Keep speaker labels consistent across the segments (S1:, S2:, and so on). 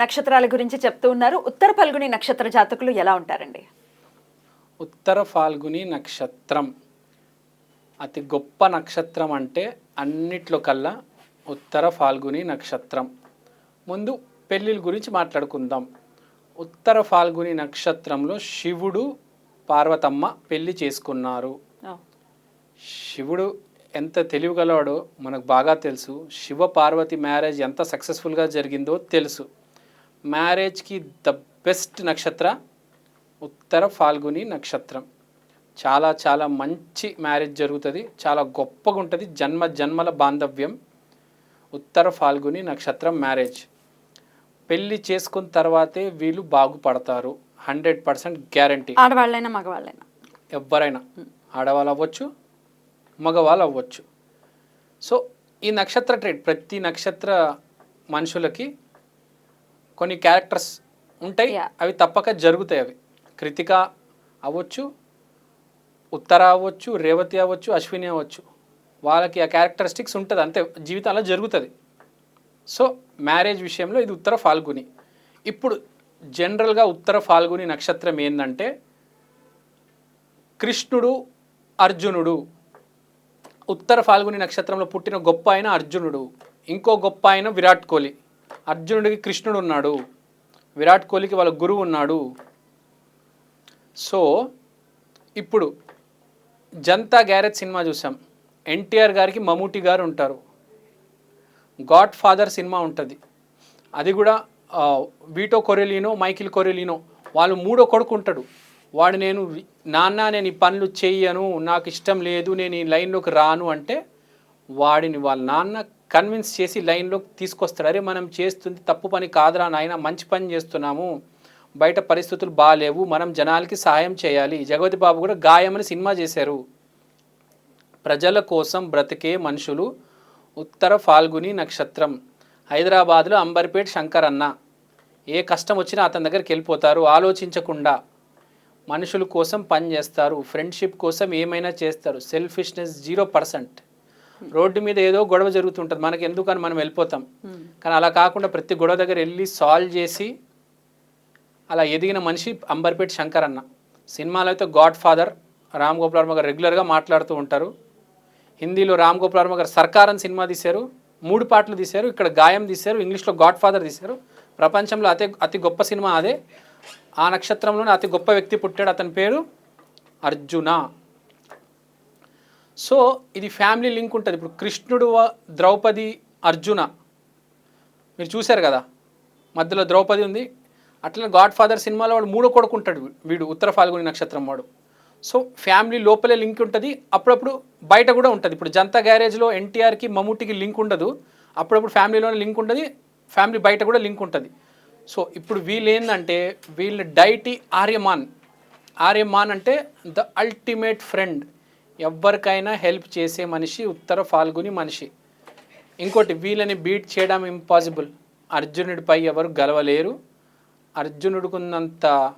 S1: నక్షత్రాల గురించి చెప్తూ ఉన్నారు. ఉత్తర పల్గుని నక్షత్ర జాతకులు ఎలా ఉంటారండి?
S2: ఉత్తర ఫాల్గుని నక్షత్రం. అతి గొప్ప నక్షత్రం అంటే అన్నిట్లో కల్లా ఉత్తర ఫాల్గుని నక్షత్రం. ముందు పెళ్ళిళ్ళ గురించి మాట్లాడుకుందాం. ఉత్తర ఫాల్గుని నక్షత్రంలో శివుడు పార్వతమ్మ పెళ్ళి చేసుకున్నారు. శివుడు ఎంత తెలివిగలవాడో మనకు బాగా తెలుసు. శివ పార్వతి మ్యారేజ్ ఎంత సక్సెస్ఫుల్గా జరిగిందో తెలుసు. మ్యారేజ్కి ద బెస్ట్ నక్షత్ర ఉత్తర ఫాల్గుని నక్షత్రం. చాలా చాలా మంచి మ్యారేజ్ జరుగుతుంది. చాలా గొప్పగా ఉంటుంది జన్మ జన్మల బాంధవ్యం. ఉత్తర ఫాల్గుని నక్షత్రం మ్యారేజ్. పెళ్ళి చేసుకున్న తర్వాతే వీళ్ళు బాగుపడతారు. Hundred percent guarantee.
S1: ఆడవాళ్ళైనా మగవాళ్ళైనా.
S2: ఎవరైనా ఆడవాళ్ళు అవ్వచ్చు మగవాళ్ళు అవ్వచ్చు సో ఈ నక్షత్ర ట్రేడ్ ప్రతి నక్షత్ర మనుషులకి కొన్ని క్యారెక్టర్స్ ఉంటాయి. అవి తప్పక జరుగుతాయి అవి. కృతిక అవ్వచ్చు ఉత్తర అవ్వచ్చు రేవతి అవ్వచ్చు అశ్విని అవ్వచ్చు. వాళ్ళకి ఆ క్యారెక్టరిస్టిక్స్ ఉంటుంది అంతే. జీవితంలో జరుగుతుంది. సో మ్యారేజ్ విషయంలో ఇది ఉత్తర ఫాల్గుని. ఇప్పుడు జనరల్గా ఉత్తర ఫాల్గుని నక్షత్రం ఏంటంటే కృష్ణుడు అర్జునుడు. ఉత్తర ఫాల్గుని నక్షత్రంలో పుట్టిన గొప్ప ఆయన అర్జునుడు. ఇంకో గొప్ప ఆయన విరాట్ కోహ్లీ. అర్జునుడికి కృష్ణుడు ఉన్నాడు. విరాట్ కోహ్లీకి వాళ్ళ గురువు ఉన్నాడు. సో ఇప్పుడు జనతా గ్యారేజ్ సినిమా చూసాం. ఎన్టీఆర్ గారికి మమ్ముటి గారు ఉంటారు. గాడ్ ఫాదర్ సినిమా ఉంటుంది. అది కూడా వీటో కొరెలినో మైకిల్ కొరెలినో వాళ్ళు మూడో కొడుకు ఉంటాడు. వాడు నేను నాన్న నేను ఈ పనులు చేయను నాకు ఇష్టం లేదు నేను ఈ లైన్లోకి రాను అంటే వాడిని వాళ్ళ నాన్న కన్విన్స్ చేసి లైన్లోకి తీసుకొస్తాడు అరే మనం చేస్తుంది తప్పు పని కాదురా నాయన మంచి పని చేస్తున్నాము. బయట పరిస్థితులు బాగాలేవు మనం జనాలకి సహాయం చేయాలి. జగవతి బాబు కూడా గాయమని సినిమా చేశారు. ప్రజల కోసం బ్రతికే మనుషులు ఉత్తర ఫాల్గుని నక్షత్రం. హైదరాబాద్లో అంబర్పేట్ శంకర్ అన్న ఏ కష్టం వచ్చినా అతని దగ్గరికి వెళ్ళిపోతారు. ఆలోచించకుండా మనుషుల కోసం పని చేస్తారు. ఫ్రెండ్షిప్ కోసం ఏమైనా చేస్తారు. Selfishness zero percent. రోడ్డు మీద ఏదో గొడవ జరుగుతుంటుంది. మనకి ఎందుకని మనం వెళ్ళిపోతాం. కానీ అలా కాకుండా ప్రతి గొడవ దగ్గర వెళ్ళి సాల్వ్ చేసి అలా ఎదిగిన మనిషి అంబర్పేట్ శంకర్ అన్న సినిమాలో అయితే గాడ్ ఫాదర్ రామ్ గోపాల్ వర్మ గారు రెగ్యులర్గా మాట్లాడుతూ ఉంటారు. హిందీలో రామ్ గోపాల్ వర్మ గారు సర్కారం సినిమా తీశారు మూడు పాటలు తీశారు ఇక్కడ గాయం తీశారు ఇంగ్లీష్లో గాడ్ ఫాదర్ తీశారు. ప్రపంచంలో అతి అతి గొప్ప సినిమా అదే. ఆ నక్షత్రంలోనే అతి గొప్ప వ్యక్తి పుట్టాడు అతని పేరు అర్జున. సో ఇది ఫ్యామిలీ లింక్ ఉంటుంది. ఇప్పుడు కృష్ణుడు ద్రౌపది అర్జున. మీరు చూశారు కదా? మధ్యలో ద్రౌపది ఉంది. అట్లా గాడ్ ఫాదర్ సినిమాలో వాడు మూడో కొడుకు ఉంటాడు వీడు ఉత్తర ఫాల్గుని నక్షత్రం వాడు. సో ఫ్యామిలీ లోపలే లింక్ ఉంటుంది. అప్పుడప్పుడు బయట కూడా ఉంటుంది. ఇప్పుడు జనతా గ్యారేజ్లో ఎన్టీఆర్కి మమ్ముటికి లింక్ ఉండదు. అప్పుడప్పుడు ఫ్యామిలీలోనే లింక్ ఉంటుంది. ఫ్యామిలీ బయట కూడా లింక్ ఉంటుంది. సో ఇప్పుడు వీళ్ళు ఏంటంటే వీళ్ళు డైటీ ఆర్యమాన్. ఆర్యమాన్ అంటే ద అల్టిమేట్ ఫ్రెండ్. ఎవరికైనా హెల్ప్ చేసే మనిషి ఉత్తర ఫాల్గుని మనిషి. ఇంకోటి వీళ్ళని బీట్ చేయడం ఇంపాసిబుల్ అర్జునుడిపై ఎవరు గెలవలేరు. అర్జునుడికున్నంత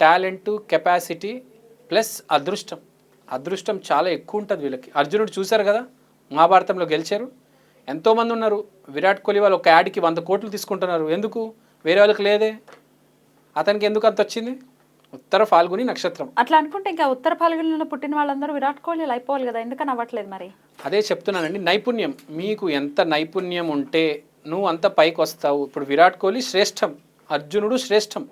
S2: టాలెంట్ కెపాసిటీ ప్లస్ అదృష్టం. అదృష్టం చాలా ఎక్కువ ఉంటుంది వీళ్ళకి. అర్జునుడు చూశారు కదా మహాభారతంలో గెలిచారు. ఎంతోమంది ఉన్నారు. విరాట్ కోహ్లీ వాళ్ళు ఒక యాడ్కి వంద కోట్లు తీసుకుంటున్నారు. ఎందుకు? వేరే వాళ్ళకి లేదే. అతనికి ఎందుకు అంత వచ్చింది? ఉత్తర ఫాల్గుని నక్షత్రం.
S1: అట్లా అనుకుంటే ఇంకా ఉత్తర పాల్గొనలో పుట్టిన వాళ్ళందరూ విరాట్ కోహ్లీలు అయిపోవాలి కదా ఎందుకని అవ్వట్లేదు మరి?
S2: అదే చెప్తున్నానండి నైపుణ్యం. మీకు ఎంత నైపుణ్యం ఉంటే నువ్వు అంత పైకి వస్తావు. ఇప్పుడు విరాట్ కోహ్లీ శ్రేష్టం అర్జునుడు శ్రేష్టం.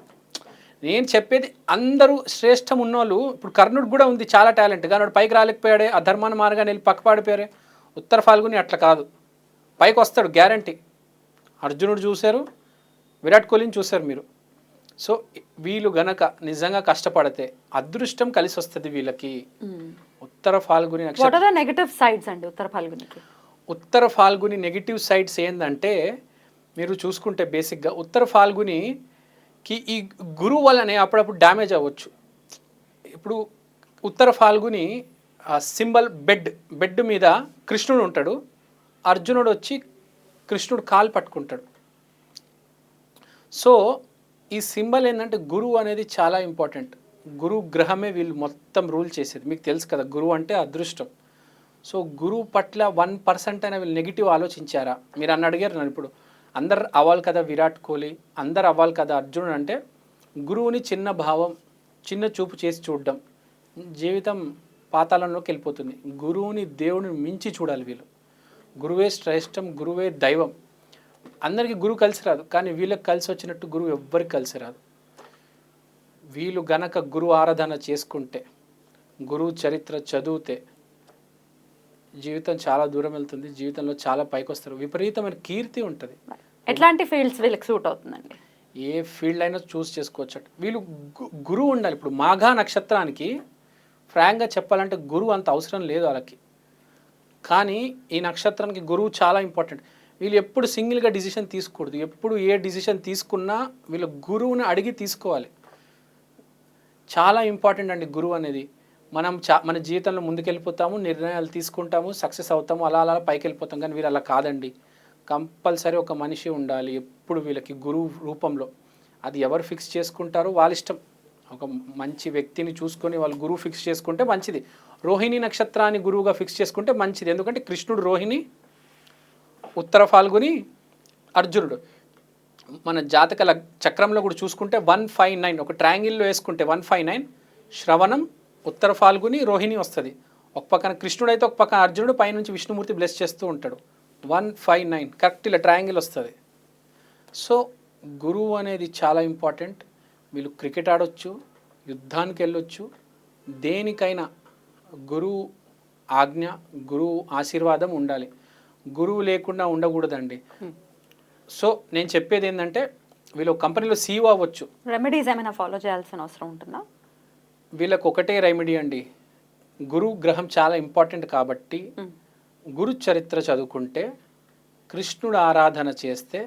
S2: నేను చెప్పేది అందరూ శ్రేష్టం ఉన్నోళ్ళు ఇప్పుడు కర్ణుడు కూడా ఉంది చాలా టాలెంట్. కానీ వాడు పైకి రాలేకపోయాడే ఆ ధర్మాన మార్గాన్ని వెళ్ళి పక్క పాడిపోయారే. ఉత్తర ఫాల్గుని అట్లా కాదు. పైకి వస్తాడు గ్యారంటీ. అర్జునుడు చూశారు విరాట్ కోహ్లీని చూశారు మీరు. సో వీళ్ళు గనక నిజంగా కష్టపడితే అదృష్టం కలిసి వస్తుంది వీళ్ళకి ఉత్తర ఫాల్గుని నక్షత్రం
S1: నెగటివ్ సైడ్స్ అండి ఉత్తర పాల్గొనికి
S2: ఉత్తర ఫాల్గుని నెగిటివ్ సైడ్స్ ఏంటంటే మీరు చూసుకుంటే బేసిక్గా ఉత్తర ఫాల్గుని కి ఈ గురువు వల్లనే అప్పుడప్పుడు డ్యామేజ్ అవ్వచ్చు. ఇప్పుడు Uttara Phalguni symbol bed bed మీద కృష్ణుడు ఉంటాడు. అర్జునుడు వచ్చి కృష్ణుడు కాలు పట్టుకుంటాడు. సో ఈ సింబల్ ఏంటంటే గురువు అనేది చాలా ఇంపార్టెంట్. గురువు గ్రహమే వీళ్ళు మొత్తం రూల్ చేసేది. మీకు తెలుసు కదా గురువు అంటే అదృష్టం. సో గురువు పట్ల వన్ పర్సెంట్ అయినా వీళ్ళు నెగిటివ్ ఆలోచించారా? మీరు అన్న అడిగారు నన్ను ఇప్పుడు. అందరు అవ్వాలి కదా విరాట్ కోహ్లీ అందరు అవ్వాలి కదా అర్జునుడు అంటే గురువుని చిన్న భావం చిన్న చూపు చేసి చూడడం జీవితం పాతాళంలోకి వెళ్ళిపోతుంది. గురువుని దేవుడిని మించి చూడాలి వీళ్ళు. గురువే శ్రేష్టం గురువే దైవం. అందరికీ గురువు కలిసి రాదు. కానీ వీళ్ళకి కలిసి వచ్చినట్టు గురువు ఎవ్వరికి కలిసి రాదు. వీళ్ళు గనక గురు ఆరాధన చేసుకుంటే గురువు చరిత్ర చదివితే జీవితం చాలా దూరం వెళ్తుంది జీవితంలో చాలా పైకి వస్తారు. విపరీతమైన కీర్తి ఉంటుంది.
S1: ఎట్లాంటి ఫీల్డ్స్ వీళ్ళకి సూట్ అవుతుందండి?
S2: ఏ ఫీల్డ్ అయినా చూస్ చేసుకోవచ్చు వీళ్ళు గురువు ఉండాలి. ఇప్పుడు మాఘా నక్షత్రానికి ఫ్రాంక్గా చెప్పాలంటే గురువు అంత అవసరం లేదు వాళ్ళకి. కానీ ఈ నక్షత్రానికి గురువు చాలా ఇంపార్టెంట్. వీళ్ళు ఎప్పుడు సింగిల్గా డిసిషన్ తీసుకోకూడదు. ఎప్పుడు ఏ డిసిషన్ తీసుకున్నా వీళ్ళు గురువుని అడిగి తీసుకోవాలి. చాలా ఇంపార్టెంట్ అండి గురువు అనేది. మనం చా మన జీవితంలో ముందుకెళ్ళిపోతాము నిర్ణయాలు తీసుకుంటాము సక్సెస్ అవుతాము అలా అలా పైకి వెళ్ళిపోతాం కానీ వీళ్ళు అలా కాదండి. కంపల్సరీ ఒక మనిషి ఉండాలి ఎప్పుడు వీళ్ళకి గురువు రూపంలో. అది ఎవరు ఫిక్స్ చేసుకుంటారో వాళ్ళ ఇష్టం. ఒక మంచి వ్యక్తిని చూసుకొని వాళ్ళు గురువు ఫిక్స్ చేసుకుంటే మంచిది. రోహిణి నక్షత్రాన్ని గురువుగా ఫిక్స్ చేసుకుంటే మంచిది. ఎందుకంటే కృష్ణుడు రోహిణి ఉత్తర ఫాల్గుని అర్జునుడు. మన జాతక చక్రంలో కూడా చూసుకుంటే వన్ ఫైవ్ నైన్ ఒక ట్రయాంగిల్లో వేసుకుంటే వన్ ఫైవ్ నైన్ శ్రవణం ఉత్తర ఫాల్గుని రోహిణి వస్తుంది. ఒక పక్కన కృష్ణుడు అయితే ఒక పక్కన అర్జునుడు పైనుంచి విష్ణుమూర్తి బ్లెస్ చేస్తూ ఉంటాడు. వన్ ఫైవ్ నైన్ కరెక్ట్ ఇలా ట్రయాంగిల్ వస్తుంది. సో గురువు అనేది చాలా ఇంపార్టెంట్. వీళ్ళు క్రికెట్ ఆడొచ్చు యుద్ధానికి వెళ్ళొచ్చు. దేనికైనా గురువు ఆజ్ఞ గురువు ఆశీర్వాదం ఉండాలి. గురువు లేకుండా ఉండకూడదండి. సో నేను చెప్పేది ఏంటంటే వీళ్ళు కంపెనీలో సీఈఓ అవ్వచ్చు.
S1: రెమెడీస్ ఏమైనా ఫాలో చేయాల్సిన అవసరం ఉంటుందా?
S2: వీళ్ళకి ఒకటే రెమెడీ అండి. గురు గ్రహం చాలా ఇంపార్టెంట్ కాబట్టి
S1: మ్.
S2: గురు చరిత్ర చదువుకుంటే కృష్ణుడు ఆరాధన చేస్తే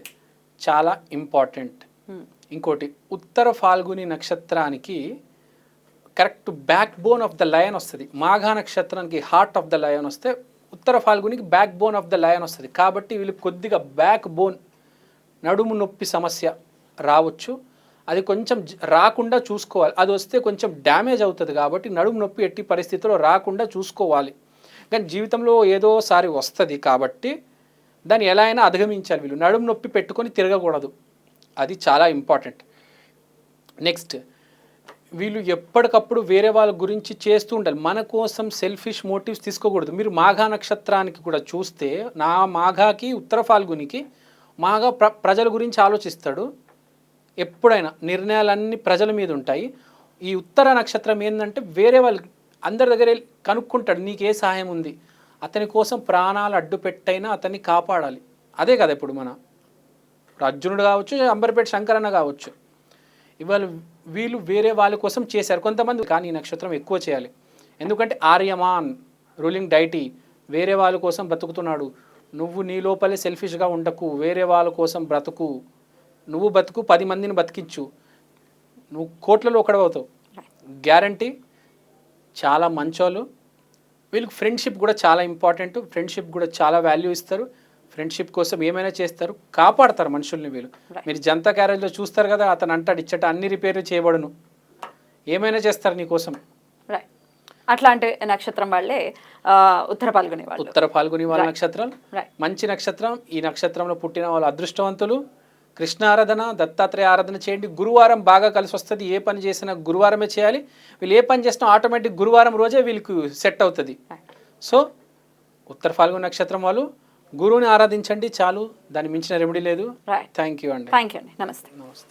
S2: చాలా ఇంపార్టెంట్
S1: మ్.
S2: ఇంకోటి ఉత్తర ఫాల్గుని నక్షత్రానికి correct backbone of the lion వస్తుంది. మాఘా నక్షత్రానికి హార్ట్ ఆఫ్ ద లయన్ వస్తే ఉత్తర ఫాల్గునికి backbone of the lion వస్తుంది. కాబట్టి వీళ్ళు కొద్దిగా బ్యాక్ బోన్ నడుము నొప్పి సమస్య రావచ్చు. అది కొంచెం రాకుండా చూసుకోవాలి. అది వస్తే కొంచెం డ్యామేజ్ అవుతుంది కాబట్టి నడుము నొప్పి ఎట్టి పరిస్థితిలో రాకుండా చూసుకోవాలి. కానీ జీవితంలో ఏదోసారి వస్తుంది కాబట్టి దాన్ని ఎలా అయినా అధిగమించాలి వీళ్ళు. నడుము నొప్పి పెట్టుకొని తిరగకూడదు. అది చాలా ఇంపార్టెంట్ నెక్స్ట్ వీళ్ళు ఎప్పటికప్పుడు వేరే వాళ్ళ గురించి చేస్తూ ఉండాలి. మన కోసం సెల్ఫిష్ మోటివ్స్ తీసుకోకూడదు. మీరు మాఘా నక్షత్రానికి కూడా చూస్తే నా మాఘాకి ఉత్తర ఫాల్గునికి మాఘా ప్ర ప్రజల గురించి ఆలోచిస్తాడు. ఎప్పుడైనా నిర్ణయాలన్నీ ప్రజల మీద ఉంటాయి. ఈ ఉత్తర నక్షత్రం ఏంటంటే వేరే వాళ్ళు అందరి దగ్గర కనుక్కుంటాడు నీకు ఏ సహాయం ఉంది. అతని కోసం ప్రాణాలు అడ్డు పెట్టైనా అతన్ని కాపాడాలి. అదే కదా ఇప్పుడు మన అర్జునుడు కావచ్చు అంబర్పేట శంకరన్న కావచ్చు. ఇవాళ వీళ్ళు వేరే వాళ్ళ కోసం చేశారు. కొంతమంది కానీ ఈ నక్షత్రం ఎక్కువ చేయాలి. ఎందుకంటే ఆర్యమాన్ రూలింగ్ డైటీ వేరే వాళ్ళ కోసం బ్రతుకుతున్నాడు. నువ్వు నీ లోపలే సెల్ఫిష్గా ఉండకు. వేరే వాళ్ళ కోసం బ్రతుకు. నువ్వు బతుకు పది మందిని బతికించు. నువ్వు కోట్లలో ఒకడవుతావు గ్యారంటీ చాలా మంచోళ్ళు. వీళ్ళకి ఫ్రెండ్షిప్ కూడా చాలా ఇంపార్టెంట్ ఫ్రెండ్షిప్ కూడా చాలా వాల్యూ ఇస్తారు. ఫ్రెండ్షిప్ కోసం ఏమైనా చేస్తారు కాపాడతారు మనుషుల్ని వీళ్ళు. మీరు జనతా క్యారేజ్లో చూస్తారు కదా అతను అంటాడు ఇచ్చట అన్ని రిపేర్లు చేయబడును. ఏమైనా చేస్తారు నీకోసం
S1: అట్లాంటి నక్షత్రం వాళ్ళే ఉత్తర పాల్గొనే వాళ్ళు.
S2: ఉత్తర పాల్గొని వాళ్ళ. నక్షత్రాలు?
S1: రైట్
S2: మంచి నక్షత్రం ఈ నక్షత్రంలో పుట్టిన వాళ్ళు అదృష్టవంతులు కృష్ణ ఆరాధన దత్తాత్రేయ ఆరాధన చేయండి. గురువారం బాగా కలిసి వస్తుంది ఏ పని చేసినా గురువారమే చేయాలి. వీళ్ళు ఏ పని చేసినా ఆటోమేటిక్ గురువారం రోజే వీళ్ళకి సెట్ అవుతుంది. సో ఉత్తర ఫాల్గుని నక్షత్రం వాళ్ళు గురువుని ఆరాధించండి చాలు. దాన్ని మించిన రెమెడీ లేదు. థ్యాంక్ యూ అండి.
S1: థ్యాంక్ యూ అండి. నమస్తే.
S2: నమస్తే.